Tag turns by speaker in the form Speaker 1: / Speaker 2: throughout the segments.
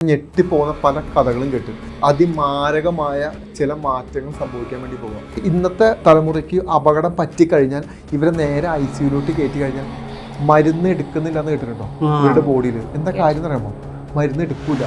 Speaker 1: ഞെട്ടിപ്പോകുന്ന പല കഥകളും കേട്ട് അതിമാരകമായ ചില മാറ്റങ്ങൾ സംഭവിക്കാൻ വേണ്ടി പോകാം ഇന്നത്തെ തലമുറയ്ക്ക് അപകടം പറ്റിക്കഴിഞ്ഞാൽ ഇവരെ നേരെ ഐ സിയുലോട്ട് കയറ്റി കഴിഞ്ഞാൽ മരുന്ന് എടുക്കുന്നില്ല എന്ന് കേട്ടിട്ടുണ്ടോ? ഇവരുടെ ബോഡിയിൽ എന്താ കാര്യം എന്ന് പറയുമ്പോൾ മരുന്ന് എടുക്കൂല.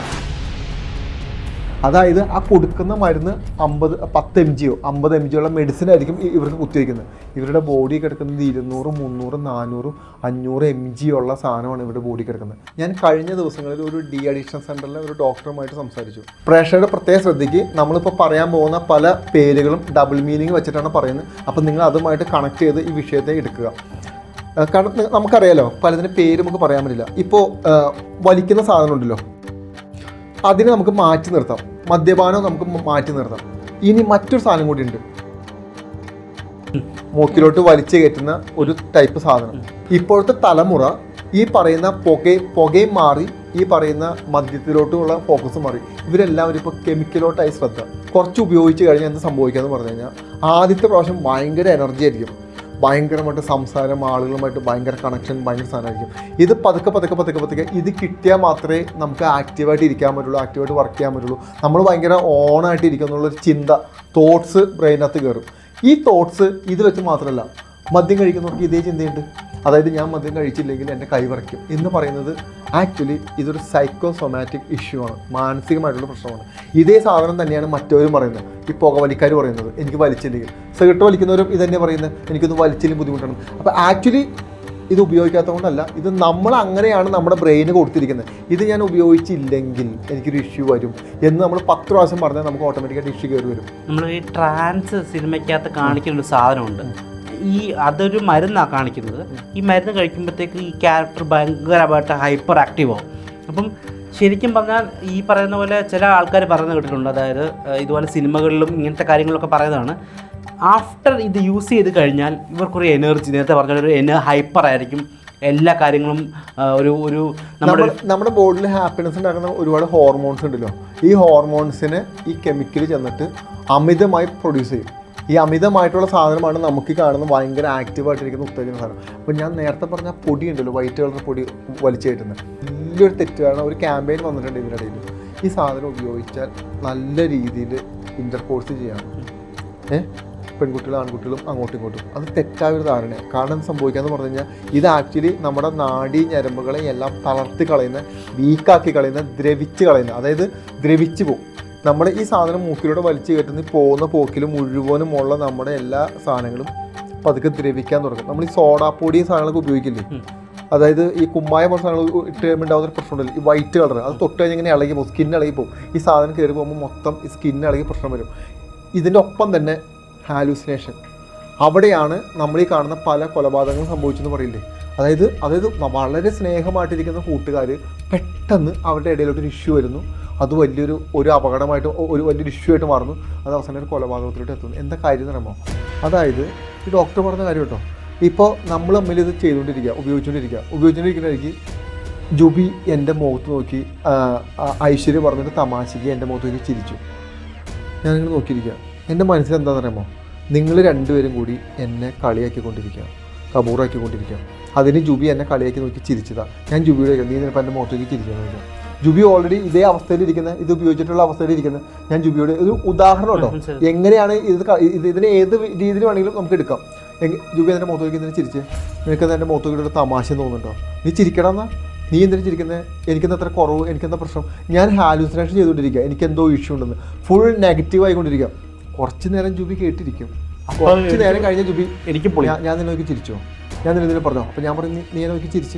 Speaker 1: അതായത് ആ കൊടുക്കുന്ന മരുന്ന് അമ്പത് പത്ത് എം ജിയോ അമ്പത് എം ജിയുള്ള മെഡിസിൻ ആയിരിക്കും ഇവർക്ക് കുത്തിവെക്കുന്നത്. ഇവരുടെ ബോഡി കിടക്കുന്നത് ഇരുന്നൂറ് മുന്നൂറ് നാനൂറ് അഞ്ഞൂറ് എം ജി ഉള്ള സാധനമാണ് ഇവരുടെ ബോഡി കിടക്കുന്നത്. ഞാൻ കഴിഞ്ഞ ദിവസങ്ങളിൽ ഒരു ഡി അഡിക്ഷൻ സെന്ററിലെ ഒരു ഡോക്ടറുമായിട്ട് സംസാരിച്ചു. പ്രേക്ഷകരുടെ പ്രത്യേക ശ്രദ്ധയ്ക്ക് നമ്മളിപ്പോൾ പറയാൻ പോകുന്ന പല പേരുകളും ഡബിൾ മീനിങ് വെച്ചിട്ടാണ് പറയുന്നത്. അപ്പോൾ നിങ്ങൾ അതുമായിട്ട് കണക്ട് ചെയ്ത് ഈ വിഷയത്തെ എടുക്കുക. കാരണം നമുക്കറിയാലോ പലതിന്റെ പേര് നമുക്ക് പറയാൻ പറ്റില്ല. ഇപ്പോൾ വലിക്കുന്ന സാധനം ഉണ്ടല്ലോ അതിനെ നമുക്ക് മാറ്റി നിർത്താം. മദ്യപാനം നമുക്ക് മാറ്റി നിർത്താം. ഇനി മറ്റൊരു സാധനം കൂടി ഉണ്ട്. മൂക്കിലോട്ട് വലിച്ചു കയറ്റുന്ന ഒരു ടൈപ്പ് സാധനം. ഇപ്പോഴത്തെ തലമുറ ഈ പറയുന്ന പുക പുകയും മാറി ഈ പറയുന്ന മദ്യത്തിലോട്ടുള്ള ഫോക്കസ് മാറി. ഇവരെല്ലാവരും ഇപ്പോൾ കെമിക്കലോട്ടായി ശ്രദ്ധ. കുറച്ച് ഉപയോഗിച്ച് കഴിഞ്ഞാൽ എന്ത് സംഭവിക്കുക എന്ന് പറഞ്ഞു കഴിഞ്ഞാൽ ആദ്യത്തെ പ്രാവശ്യം ഭയങ്കര എനർജി ആയിരിക്കും. ഭയങ്കരമായിട്ട് സംസാരം ആളുകളുമായിട്ട് ഭയങ്കര കണക്ഷൻ ഭയങ്കര സാധനമായിരിക്കും. ഇത് പതുക്കെ പതുക്കെ പതുക്കെ പതുക്കെ ഇത് കിട്ടിയാൽ മാത്രമേ നമുക്ക് ആക്റ്റീവായിട്ട് ഇരിക്കാൻ പറ്റുള്ളൂ ആക്റ്റീവായിട്ട് വർക്ക് ചെയ്യാൻ പറ്റുള്ളൂ. നമ്മൾ ഭയങ്കര ഓണായിട്ട് ഇരിക്കും എന്നുള്ളൊരു ചിന്ത തോട്ട്സ് ബ്രെയിനകത്ത് കയറും ഈ തോട്ട്സ് ഇത് വെച്ച് മാത്രമല്ല മദ്യം കഴിക്കുന്നവർക്ക് ഇതേ ചിന്തയുണ്ട്. അതായത് ഞാൻ മദ്യം കഴിച്ചില്ലെങ്കിൽ എന്റെ കൈ വിറയ്ക്കും. എന്ന് പറയുന്നത് ആക്ച്വലി ഇതൊരു സൈക്കോസൊമാറ്റിക് ഇഷ്യൂ ആണ്. മാനസികമായിട്ടുള്ള പ്രശ്നമാണ്. ഇതേ സാധനം തന്നെയാണ് മറ്റവരും പറയുന്നത്. ഈ പുകവലിക്കാർ പറയുന്നത്. എനിക്ക് വലിച്ചില്ലെങ്കിൽ. സിഗരറ്റ് വലിക്കുന്നവരും ഇത് തന്നെ പറയുന്നത്. എനിക്കൊന്ന് വലിച്ചില്ലെങ്കിൽ ബുദ്ധിമുട്ടാണ്. അപ്പോൾ ആക്ച്വലി ഇത് ഉപയോഗിക്കാത്തതുകൊണ്ടല്ല ഇത് നമ്മൾ അങ്ങനെയാണ് നമ്മുടെ ബ്രെയിന് കൊടുത്തിരിക്കുന്നത്. ഇത് ഞാൻ ഉപയോഗിച്ചില്ലെങ്കിൽ എനിക്കൊരു ഇഷ്യൂ വരും എന്ന് നമ്മൾ പത്ത് പ്രാവശ്യം പറഞ്ഞാൽ നമുക്ക് ഓട്ടോമാറ്റിക്കായിട്ട് ഇഷ്യൂ കയറി വരും.
Speaker 2: നമ്മൾ ഈ ട്രാൻസ് സിനിമയ്ക്കകത്ത് കാണിക്കുന്ന ഒരു സാധനമുണ്ട്. ഈ അതൊരു മരുന്നാണ് കാണിക്കുന്നത്. ഈ മരുന്ന് കഴിക്കുമ്പോഴത്തേക്ക് ഈ ക്യാരക്ടർ ഭയങ്കരമായിട്ട് ഹൈപ്പർ ആക്റ്റീവ് ആവും. അപ്പം ശരിക്കും പറഞ്ഞാൽ ഈ പറയുന്ന പോലെ ചില ആൾക്കാർ പറയുന്നത് കേട്ടിട്ടുണ്ട്. അതായത് ഇതുപോലെ സിനിമകളിലും ഇങ്ങനത്തെ കാര്യങ്ങളൊക്കെ പറയുന്നതാണ്. ആഫ്റ്റർ ഇത് യൂസ് ചെയ്ത് കഴിഞ്ഞാൽ ഇവർക്കൊരു എനർജി നേരത്തെ പറഞ്ഞ ഒരു എന ഹൈപ്പർ ആയിരിക്കും. എല്ലാ കാര്യങ്ങളും ഒരു ഒരു നമ്മുടെ
Speaker 1: നമ്മുടെ ബോഡിയിൽ ഹാപ്പിനെസ് ഉണ്ടാക്കുന്ന ഒരുപാട് ഹോർമോൺസ് ഉണ്ടല്ലോ. ഈ ഹോർമോൺസിന് ഈ കെമിക്കൽ ചെന്നിട്ട് അമിതമായി പ്രൊഡ്യൂസ് ചെയ്യും. ഈ അമിതമായിട്ടുള്ള സാധനമാണ് നമുക്ക് കാണുന്നത്. കാണുന്ന ഭയങ്കര ആക്റ്റീവായിട്ടിരിക്കുന്ന ഉത്തേജന സാധനം. അപ്പോൾ ഞാൻ നേരത്തെ പറഞ്ഞ പൊടി ഉണ്ടല്ലോ വൈറ്റ് കളർ പൊടി വലിച്ചു കയറ്റുന്നത് വലിയൊരു തെറ്റാണ് ഒരു ക്യാമ്പയിൻ വന്നിട്ടുണ്ട് ഇതിനിടയിൽ ഈ സാധനം ഉപയോഗിച്ചാൽ നല്ല രീതിയിൽ ഇന്റർകോഴ്സ് ചെയ്യാം. ഏഹ് പെൺകുട്ടികളും ആൺകുട്ടികളും അങ്ങോട്ടും ഇങ്ങോട്ടും. അത് തെറ്റായ ഒരു ധാരണയാണ് കാരണം സംഭവിക്കാന്ന് പറഞ്ഞു കഴിഞ്ഞാൽ ഇത് ആക്ച്വലി നമ്മുടെ നാഡീ ഞരമ്പുകളെ എല്ലാം തളർത്തി കളയുന്ന വീക്കാക്കി കളയുന്ന ദ്രവിച്ച് കളയുന്ന അതായത് ദ്രവിച്ച് പോകും നമ്മുടെ ഈ സാധനം മൂക്കിലൂടെ വലിച്ചു കയറ്റുന്ന പോകുന്ന പോക്കിൽ മുഴുവനും ഉള്ള നമ്മുടെ എല്ലാ സാധനങ്ങളും പതുക്കെ ദ്രവിക്കാൻ തുടങ്ങും. നമ്മൾ ഈ സോഡാപ്പൊടിയും സാധനങ്ങളൊക്കെ ഉപയോഗിക്കില്ലേ? അതായത് ഈ കുമ്മായ പോലെ സാധനങ്ങൾ ഇട്ട് കഴിയുമ്പോൾ ഉണ്ടാകുന്ന ഒരു പ്രശ്നമുണ്ടല്ലോ ഈ വൈറ്റ് കളർ അത് തൊട്ട് കഴിഞ്ഞാൽ ഇങ്ങനെ ഇളകി പോകും സ്കിൻ ഇളകി പോകും. ഈ സാധനം കയറി പോകുമ്പോൾ മൊത്തം ഈ സ്കിൻ ഇളകി പ്രശ്നം വരും. ഇതിന്റെ ഒപ്പം തന്നെ ഹാലൂസിനേഷൻ അവിടെയാണ് നമ്മൾ ഈ കാണുന്ന പല കൊലപാതകങ്ങളും സംഭവിച്ചെന്ന് പറയില്ലേ? അതായത് അതായത് വളരെ സ്നേഹമായിട്ടിരിക്കുന്ന കൂട്ടുകാർ പെട്ടെന്ന് അവരുടെ ഇടയിലോട്ടൊരു ഇഷ്യൂ വരുന്നു. അത് വലിയൊരു ഒരു അപകടമായിട്ട് ഒരു വലിയൊരു ഇഷ്യൂ ആയിട്ട് മാറുന്നു. അത് അവസാനം ഒരു കൊലപാതകത്തിലോട്ട് എത്തുന്നു. എന്താ കാര്യം എന്ന് അതായത് ഈ ഡോക്ടർ പറഞ്ഞ കാര്യം കേട്ടോ. ഇപ്പോൾ നമ്മൾ തമ്മിൽ ഇത് ചെയ്തുകൊണ്ടിരിക്കുക ഉപയോഗിച്ചുകൊണ്ടിരിക്കുക. ഉപയോഗിച്ചുകൊണ്ടിരിക്കുന്നതായിരിക്കും ജുബി എന്റെ മുഖത്ത് നോക്കി ഐശ്വര്യ പറഞ്ഞിട്ട് തമാശയ്ക്ക് എന്റെ മുഖത്ത് നോക്കി ചിരിച്ചു. ഞാനിങ്ങനെ നോക്കിയിരിക്കുക. എന്റെ മനസ്സിൽ എന്താണെന്ന് അറിയാമോ? നിങ്ങൾ രണ്ടുപേരും കൂടി എന്നെ കളിയാക്കിക്കൊണ്ടിരിക്കുക. കബൂറാക്കിക്കൊണ്ടിരിക്കുക. അതിന് ജുബി എന്നെ കളിയാക്കി നോക്കി ചിരിച്ചതാണ് ഞാൻ ജുബിയുടെ നീ നിനപ്പം എന്റെ മുഖത്തേക്ക് ചിരിക്കുന്നു ജുബി ഓൾറെഡി ഇതേ അവസ്ഥയിലിരിക്കുന്ന ഇത് ഉപയോഗിച്ചിട്ടുള്ള അവസ്ഥയിലിരിക്കുന്ന ഞാൻ ജുബിയോട് ഒരു ഉദാഹരണം
Speaker 2: മനസ്സിലായി.
Speaker 1: എങ്ങനെയാണ് ഇത് ഇതിനെ ഏത് രീതിയിൽ വേണമെങ്കിലും നമുക്ക് എടുക്കാം. ജുബി എന്റെ മുഖത്തേക്ക് എന്തിനാ ചിരിച്ച്. നിനക്ക് എന്റെ മുഖത്തേക്ക് ഒരു തമാശ തോന്നുന്നുണ്ടോ? നീ ചിരിക്കണമെന്നാ നീ എന്തിനു ചിരിക്കുന്നത് എനിക്കെന്താ അത്ര കുറവ്? എനിക്കെന്താ പ്രശ്നം? ഞാൻ ഹാലൂസിനേഷൻ ചെയ്തുകൊണ്ടിരിക്കുക എനിക്കെന്തോ ഇഷ്യൂ ഉണ്ടെന്ന്. ഫുൾ നെഗറ്റീവ് ആയിക്കൊണ്ടിരിക്കുക കുറച്ച് നേരം ജുബി കേട്ടിരിക്കും. കുറച്ച് നേരം കഴിഞ്ഞ ജുബി
Speaker 2: എനിക്ക്
Speaker 1: ഞാൻ നിന്നെ നോക്കി ചിരിച്ചോ? ഞാൻ നിന്നെ പറഞ്ഞോ? അപ്പോൾ ഞാൻ പറഞ്ഞു "നീ- നീ എന്നെ നോക്കി ചിരിച്ച്.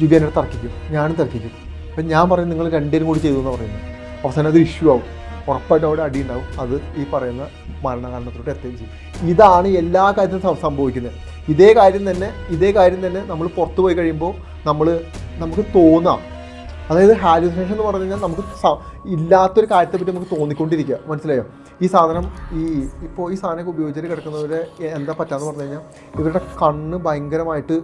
Speaker 1: ജുബി എന്നെ തർക്കിക്കും. ഞാനും തർക്കിക്കും. അപ്പം ഞാൻ പറയും നിങ്ങൾ രണ്ടുപേരും കൂടി ചെയ്തു എന്ന് പറയുന്നത് അവസാനം അത് ഇഷ്യൂ ആവും. ഉറപ്പായിട്ടും അവിടെ അടി ഉണ്ടാവും അത് ഈ പറയുന്ന മരണകാരണത്തിലോട്ട് എത്തുകയും ചെയ്യും. ഇതാണ് എല്ലാ കാര്യത്തിലും സംഭവിക്കുന്നത്. ഇതേ കാര്യം തന്നെ ഇതേ കാര്യം തന്നെ നമ്മൾ പുറത്തു പോയി കഴിയുമ്പോൾ നമ്മൾ നമുക്ക് തോന്നാം. അതായത് ഹാലുസിനേഷൻ എന്ന് പറഞ്ഞു കഴിഞ്ഞാൽ നമുക്ക് ഇല്ലാത്തൊരു കാര്യത്തെ പറ്റി നമുക്ക് തോന്നിക്കൊണ്ടിരിക്കുക. മനസ്സിലായോ? ഈ സാധനം ഈ ഇപ്പോൾ ഈ സാധനമൊക്കെ ഉപയോഗിച്ചിട്ട് കിടക്കുന്നവരെ എന്താ പറ്റാന്ന് പറഞ്ഞു കഴിഞ്ഞാൽ ഇവരുടെ കണ്ണ് ഭയങ്കരമായിട്ട്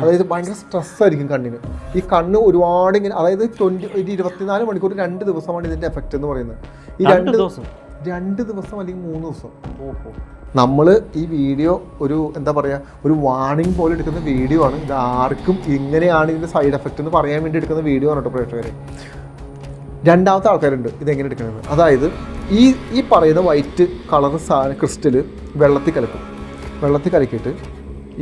Speaker 1: അതായത് ഭയങ്കര സ്ട്രെസ് ആയിരിക്കും കണ്ണിന്. ഈ കണ്ണ് ഒരുപാട് ഇങ്ങനെ അതായത് ട്വന്റി ഒരു ഇരുപത്തിനാല് മണിക്കൂർ രണ്ട് ദിവസമാണ് ഇതിന്റെ എഫക്റ്റ് എന്ന് പറയുന്നത്. ഈ
Speaker 2: രണ്ട് ദിവസം?
Speaker 1: രണ്ട് ദിവസം അല്ലെങ്കിൽ മൂന്ന് ദിവസം. ഓഹോ. നമ്മൾ ഈ വീഡിയോ ഒരു എന്താ പറയുക ഒരു വാണിംഗ് പോലെ എടുക്കുന്ന വീഡിയോ ആണ്. ഇത് ആർക്കും ഇങ്ങനെയാണ് ഇതിന്റെ സൈഡ് എഫക്റ്റ് എന്ന് പറയാൻ വേണ്ടി എടുക്കുന്ന വീഡിയോ ആണ് കേട്ടോ പ്രേക്ഷകരെ. രണ്ടാമത്തെ ആൾക്കാരുണ്ട് ഇതെങ്ങനെ എടുക്കുന്നത്? അതായത് ഈ ഈ പറയുന്ന വൈറ്റ് കളർ സാധനം ക്രിസ്റ്റൽ വെള്ളത്തിൽ കലക്കും. വെള്ളത്തിൽ കലക്കിയിട്ട്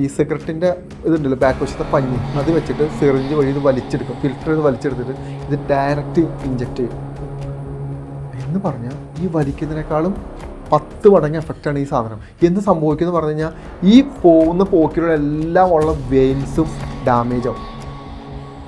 Speaker 1: ഈ സിഗരറ്റിന്റെ ഇതുണ്ടല്ലോ ബാക്ക് വശത്തെ പഞ്ഞി അത് വെച്ചിട്ട് സിറിഞ്ച് വഴി ഇത് വലിച്ചെടുക്കും. ഫിൽറ്റർ ചെയ്ത് വലിച്ചെടുത്തിട്ട് ഇത് ഡയറക്റ്റ് ഇഞ്ചക്റ്റ് ചെയ്യും. എന്ന് പറഞ്ഞാൽ ഈ വലിക്കുന്നതിനേക്കാളും പത്ത് മടങ്ങ് എഫക്റ്റാണ് ഈ സാധനം. എന്ത് സംഭവിക്കുന്നു പറഞ്ഞു കഴിഞ്ഞാൽ ഈ പോകുന്ന പോക്കിലുള്ള എല്ലാം ഉള്ള വെയിൻസും ഡാമേജ് ആവും.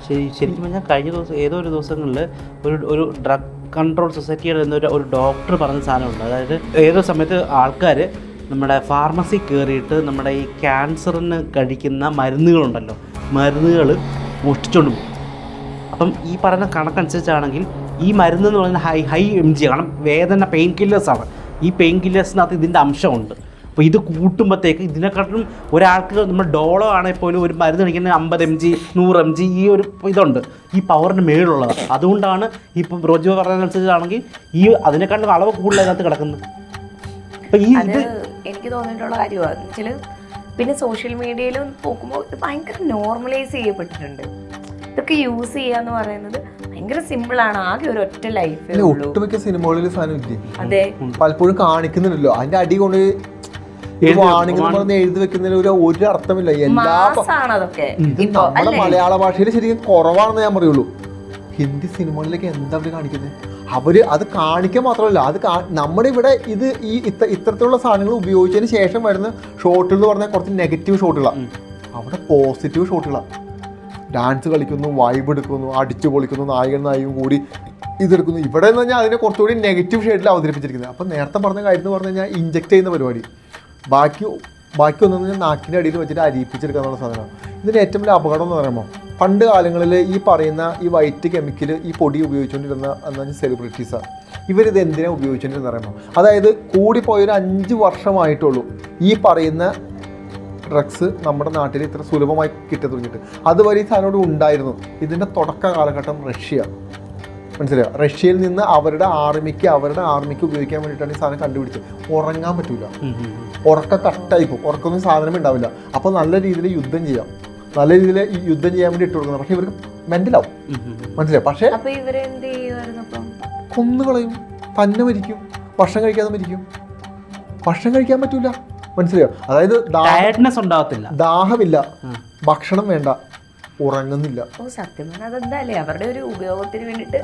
Speaker 2: ശരി ശരിക്കും പറഞ്ഞാൽ കഴിഞ്ഞ ദിവസം ഏതോ ഒരു ദിവസങ്ങളിൽ ഒരു ഒരു ഡ്രഗ് കൺട്രോൾ സൊസൈറ്റിയുടെ എന്നൊരു ഒരു ഡോക്ടർ പറഞ്ഞ സാധനമുണ്ട്. അതായത് ഏതോ സമയത്ത് ആൾക്കാർ നമ്മുടെ ഫാർമസി കയറിയിട്ട് നമ്മുടെ ഈ ക്യാൻസറിന് കഴിക്കുന്ന മരുന്നുകളുണ്ടല്ലോ. മരുന്നുകൾ മോഷ്ടിച്ചുകൊണ്ട് പോകും. അപ്പം ഈ പറയുന്ന കണക്കനുസരിച്ചാണെങ്കിൽ ഈ മരുന്ന് എന്ന് പറയുന്നത് ഹൈ ഹൈ എം ജി കാരണം വേദന പെയിൻ കില്ലേഴ്സാണ് ഈ പെയിൻ കില്ലേഴ്സിനകത്ത് ഇതിന്റെ അംശമുണ്ട്. അപ്പോൾ ഇത് കൂട്ടുമ്പോഴത്തേക്ക് ഇതിനെക്കാട്ടിലും ഒരാൾക്ക് നമ്മൾ ഡോളോ ആണെങ്കിൽ പോലും ഒരു മരുന്ന് കഴിക്കുന്ന അമ്പത് എം ജി നൂറ് എം ജി ഈ ഒരു ഇതുണ്ട്. ഈ പവറിന് മേളുള്ളതാണ് അതുകൊണ്ടാണ് ഇപ്പം റോജു പറഞ്ഞതനുസരിച്ചാണെങ്കിൽ ഈ അതിനെക്കാട്ടിലും അളവ് കൂടുതൽ അതിനകത്ത് കിടക്കുന്നത്. അപ്പം ഈ ഇത്
Speaker 3: എനിക്ക് തോന്നിയിട്ടുള്ള കാര്യമാണ്. വെച്ചാൽ പിന്നെ സോഷ്യൽ മീഡിയയിലും നോക്കുമ്പോൾ ഇത് ഭയങ്കര നോർമലൈസ് ചെയ്യപ്പെട്ടിട്ടുണ്ട്. ഇതൊക്കെ യൂസ് ചെയ്യുക ചെയ്യാന്ന് പറയുന്നത് ഭയങ്കര സിമ്പിൾ ആണ്. ആകെ ഒരു ഒറ്റ ലൈഫ് ഉള്ളൂ.
Speaker 1: ഒട്ടുമിക്ക സിനിമകളിൽ സാധനം
Speaker 3: അതെ.
Speaker 1: പലപ്പോഴും കാണിക്കുന്നുണ്ടല്ലോ. അതിന്റെ അടി കൊണ്ട്
Speaker 2: എഴുതി
Speaker 1: വെക്കുന്നതിന് ഒരു ഒരു അർത്ഥമില്ല. എല്ലാ നമ്മുടെ മലയാള ഭാഷയിൽ ശരിക്കും കുറവാണെന്ന് ഞാൻ പറയുള്ളൂ. ഹിന്ദി സിനിമകളിലേക്ക് എന്താ അവർ കാണിക്കുന്നത് അവർ അത് കാണിക്കാൻ മാത്രമല്ല അത് നമ്മുടെ ഇവിടെ ഇത് ഈ ഇത്ത ഇത്തരത്തിലുള്ള സാധനങ്ങൾ ഉപയോഗിച്ചതിന് ശേഷം വരുന്ന ഷോട്ടുകൾ എന്ന് പറഞ്ഞാൽ കുറച്ച് നെഗറ്റീവ് ഷോട്ടുകളാണ് അവിടെ പോസിറ്റീവ് ഷോട്ടുകളാണ് ഡാൻസ് കളിക്കുന്നു വൈബ് എടുക്കുന്നു അടിച്ചു പൊളിക്കുന്നു നായകൻ നായികയും കൂടി ഇതെടുക്കുന്നു. ഇവിടെ എന്ന് പറഞ്ഞാൽ അതിനെ കുറച്ചുകൂടി നെഗറ്റീവ് ഷെയ്ഡിൽ അവതരിപ്പിച്ചിരിക്കുന്നത്. അപ്പോൾ നേരത്തെ പറഞ്ഞ കാര്യം എന്ന് പറഞ്ഞു കഴിഞ്ഞാൽ ഇഞ്ചെക്ട് ചെയ്യുന്ന പരിപാടി. ബാക്കി ബാക്കി ഒന്നെന്ന് പറഞ്ഞാൽ നാക്കിന്റെ അടിയിൽ വെച്ചിട്ട് അരിയിപ്പിച്ചെടുക്കുക സാധനമാണ്. ഇതിന്റെ ഏറ്റവും വലിയ അപകടം എന്ന് പറയുമ്പോൾ പണ്ട് കാലങ്ങളിൽ ഈ പറയുന്ന ഈ വൈറ്റ് കെമിക്കൽ ഈ പൊടി ഉപയോഗിച്ചുകൊണ്ടിരുന്ന എന്ന് പറഞ്ഞാൽ സെലിബ്രിറ്റീസാണ് ഇവരിത് എന്തിനാണ് ഉപയോഗിച്ചുകൊണ്ടിരുന്ന പറയുമ്പോൾ. അതായത് കൂടിപ്പോയൊരു അഞ്ച് വർഷമായിട്ടുള്ളൂ ഈ പറയുന്ന ഡ്രഗ്സ് നമ്മുടെ നാട്ടിൽ ഇത്ര സുലഭമായി കിട്ടി തുടങ്ങിയിട്ട്. അതുവരെ ഈ സാധനം ഉണ്ടായിരുന്നു. ഇതിന്റെ തുടക്ക കാലഘട്ടം റഷ്യ. മനസ്സിലായോ? റഷ്യയിൽ നിന്ന് അവരുടെ ആർമിക്ക് അവരുടെ ആർമിക്ക് ഉപയോഗിക്കാൻ വേണ്ടിയിട്ടാണ് ഈ സാധനം കണ്ടുപിടിച്ചത്. ഉറങ്ങാൻ പറ്റൂല.
Speaker 2: ഉം, ഉം, ഉം.
Speaker 1: ഉറക്ക കട്ടായി പോകും. ഉറക്കൊന്നും സാധനമേ ഉണ്ടാവില്ല. അപ്പോൾ നല്ല രീതിയിൽ യുദ്ധം ചെയ്യാം. നല്ല രീതിയിൽ ഈ യുദ്ധം ചെയ്യാൻ വേണ്ടി ഇട്ട് കൊടുക്കുന്നത് പക്ഷേ ഇവർക്ക്
Speaker 2: മെന്റലാവും.
Speaker 1: മനസ്സിലായോ? പക്ഷേ കൊന്നുകളയും. തന്നെ മരിക്കും. ഭക്ഷണം കഴിക്കാതെ മരിക്കും. ഭക്ഷണം കഴിക്കാൻ പറ്റൂല. മനസ്സിലായോ? അതായത് ഡയറ്റ്നെസ്
Speaker 2: ടയർഡ്നെസ് ഉണ്ടാവത്തില്ല
Speaker 1: ദാഹമില്ല. ഭക്ഷണം വേണ്ട. ഉറങ്ങുന്നില്ല.
Speaker 3: ഓ സത്യം അതെന്താല്ലേ അവരുടെ ഒരു ഉപയോഗത്തിന് വേണ്ടിട്ട്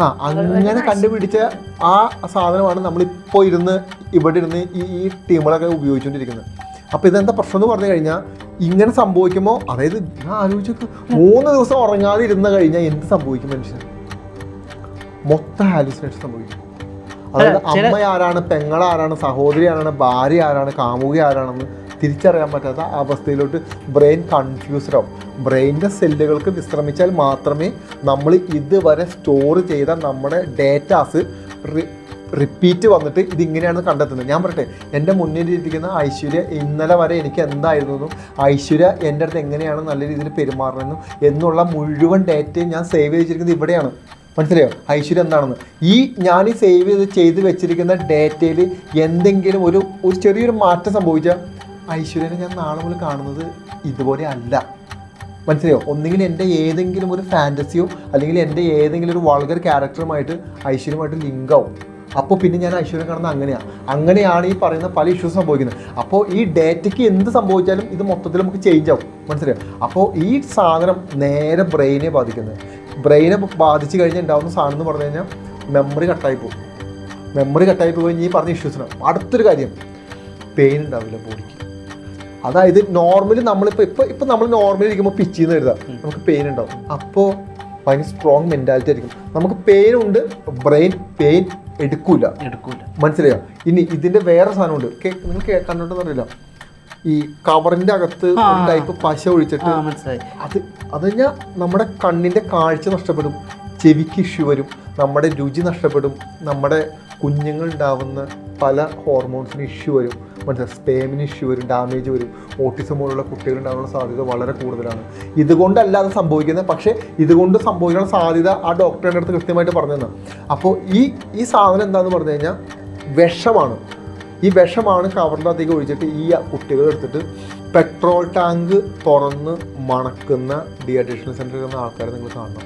Speaker 1: ആ അങ്ങനെ കണ്ടുപിടിച്ച ആ സാധനമാണ് നമ്മളിപ്പോൾ ഇരുന്ന് ഇവിടെ ഇരുന്ന് ഈ ഈ ടീമുകളൊക്കെ ഉപയോഗിച്ചുകൊണ്ടിരിക്കുന്നത്. അപ്പോൾ ഇതെന്താ പ്രശ്നം എന്ന് പറഞ്ഞു കഴിഞ്ഞാൽ ഇങ്ങനെ സംഭവിക്കുമ്പോൾ അതായത് ഞാൻ ആലോചിച്ചു മൂന്ന് ദിവസം ഉറങ്ങാതെ ഇരുന്ന് കഴിഞ്ഞാൽ എന്ത് സംഭവിക്കും മനുഷ്യൻ മൊത്തം ഹാലുസിനേഷൻ സംഭവിക്കും. അതായത് അമ്മ ആരാണ് പെങ്ങളാരാണ് സഹോദരി ആരാണ് ഭാര്യ ആരാണ് കാമുകി ആരാണെന്ന് തിരിച്ചറിയാൻ പറ്റാത്ത അവസ്ഥയിലോട്ട് ബ്രെയിൻ കൺഫ്യൂസ്ഡ് ബ്രെയിന്റെ ബ്രെയിനിന്റെ സെല്ലുകൾക്ക് വിശ്രമിച്ചാൽ മാത്രമേ നമ്മൾ ഇതുവരെ സ്റ്റോർ ചെയ്ത നമ്മുടെ ഡേറ്റാസ് റിപ്പീറ്റ് വന്നിട്ട് ഇതിങ്ങനെയാണ് കണ്ടെത്തുന്നത്. ഞാൻ പറട്ടെ എന്റെ മുന്നിലിരിക്കുന്ന ഐശ്വര്യ ഇന്നലെ വരെ എനിക്ക് എന്തായിരുന്നു എന്നും ഐശ്വര്യ എന്റെ അടുത്ത് എങ്ങനെയാണ് നല്ല രീതിയിൽ പെരുമാറണമെന്നും എന്നുള്ള മുഴുവൻ ഡേറ്റയും ഞാൻ സേവ് ചെയ്തിരിക്കുന്നത് ഇവിടെയാണ്. മനസ്സിലായോ? ഐശ്വര്യം എന്താണെന്ന്. ഈ ഞാൻ സേവ് ചെയ്ത് ചെയ്ത് വെച്ചിരിക്കുന്ന ഡേറ്റയിൽ എന്തെങ്കിലും ഒരു ഒരു ചെറിയൊരു മാറ്റം സംഭവിച്ചാൽ ഐശ്വര്യനെ ഞാൻ നാളെ മുതൽ കാണുന്നത് ഇതുപോലെ അല്ല. മനസ്സിലായോ? ഒന്നുകിൽ എന്റെ ഏതെങ്കിലും ഒരു ഫാന്റസിയോ അല്ലെങ്കിൽ എന്റെ ഏതെങ്കിലും ഒരു വൾഗർ ക്യാരക്ടറുമായിട്ട് ഐശ്വര്യമായിട്ട് ലിങ്കാവും അപ്പോൾ പിന്നെ ഞാൻ ഐശ്വര്യം കാണുന്നത് അങ്ങനെയാണ് അങ്ങനെയാണ് ഈ പറയുന്ന പല ഇഷ്യൂസ് സംഭവിക്കുന്നത്. അപ്പോൾ ഈ ഡേറ്റയ്ക്ക് എന്ത് സംഭവിച്ചാലും ഇത് മൊത്തത്തിൽ നമുക്ക് ചേഞ്ച് ആവും. മനസ്സിലായോ? അപ്പോൾ ഈ സാധനം നേരെ ബ്രെയിനെ ബാധിക്കുന്നത്. ബ്രെയിനെ ബാധിച്ചു കഴിഞ്ഞാൽ ഉണ്ടാവുന്ന സാധനം എന്ന് പറഞ്ഞു കഴിഞ്ഞാൽ മെമ്മറി കട്ടായി പോകും. മെമ്മറി കട്ടായി പോയി ഈ പറഞ്ഞ ഇഷ്യൂസിനാണ് അടുത്തൊരു കാര്യം പെയിൻ ഉണ്ടാവില്ല ബോഡിക്ക്. അതായത് നോർമലി നമ്മളിപ്പോൾ ഇപ്പോൾ ഇപ്പോൾ നമ്മൾ നോർമലി ഇരിക്കുമ്പോൾ പിച്ചിന്ന് എഴുതാം നമുക്ക് പെയിൻ ഉണ്ടാവും അപ്പോൾ ഭയങ്കര സ്ട്രോങ് മെന്റാലിറ്റി ആയിരിക്കും. നമുക്ക് പെയിൻ ഉണ്ട് ബ്രെയിൻ പെയിൻ എടുക്കൂല.
Speaker 2: എടുക്കൂല.
Speaker 1: മനസ്സിലായോ? ഇനി ഇതിന്റെ വേറെ സാധനമുണ്ട്. കേ- നിങ്ങൾ കേ- കണ്ടിട്ടുണ്ടെന്ന് അറിയില്ല. ഈ കവറിന്റെ അകത്ത് ഒരു ടൈപ്പ് പശ ഒഴിച്ചിട്ട്
Speaker 2: മനസ്സിലായി.
Speaker 1: അത് അത് കഴിഞ്ഞാൽ നമ്മുടെ കണ്ണിന്റെ കാഴ്ച നഷ്ടപ്പെടും ചെവിക്ക് ഇഷ്യൂ വരും നമ്മുടെ രുചി നഷ്ടപ്പെടും നമ്മുടെ കുഞ്ഞുങ്ങൾ ഉണ്ടാവുന്ന പല ഹോർമോൺസിന് ഇഷ്യൂ വരും. മനസ്സിലായി? സ്പേമിന് ഇഷ്യൂ വരും ഡാമേജ് വരും. ഓട്ടിസം പോലുള്ള കുട്ടികൾ ഉണ്ടാകാനുള്ള സാധ്യത വളരെ കൂടുതലാണ്. ഇതുകൊണ്ടല്ല അത് സംഭവിക്കുന്നത്. പക്ഷേ ഇതുകൊണ്ട് സംഭവിക്കാനുള്ള സാധ്യത ആ ഡോക്ടറിന്റെ അടുത്ത് കൃത്യമായിട്ട് പറഞ്ഞു തന്നെ അപ്പോൾ ഈ ഈ സാധനം എന്താണെന്ന് പറഞ്ഞു കഴിഞ്ഞാൽ വിഷമാണ്. ഈ വിഷമാണ് ഷവറിന്റെ അകത്തേക്ക് ഒഴിച്ചിട്ട് ഈ കുട്ടികൾ എടുത്തിട്ട് പെട്രോൾ ടാങ്ക് തുറന്ന് മണക്കുന്ന ഡീഹൈഡ്രേഷൻ സെന്ററിൽ നിന്ന ആൾക്കാരെ നിങ്ങൾ കാണണം.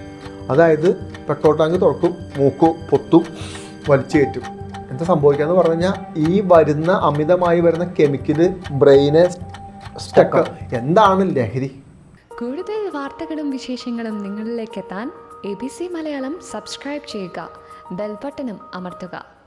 Speaker 1: അതായത് പെട്രോൾ ടാങ്ക് തുറക്കും മൂക്കു പൊത്തും വലിച്ചു കയറ്റും എന്താ സംഭവിക്കാന്ന് പറഞ്ഞു കഴിഞ്ഞാൽ ഈ വരുന്ന അമിതമായി വരുന്ന കെമിക്കൽ ബ്രെയിനെ സ്റ്റക്ക് എന്താണ് ലഹരി?
Speaker 4: കൂടുതൽ വാർത്തകളും വിശേഷങ്ങളും നിങ്ങളിലേക്ക് എത്താൻ A B C Malayalam subscribe ചെയ്യുക. ബെൽബട്ടനും അമർത്തുക.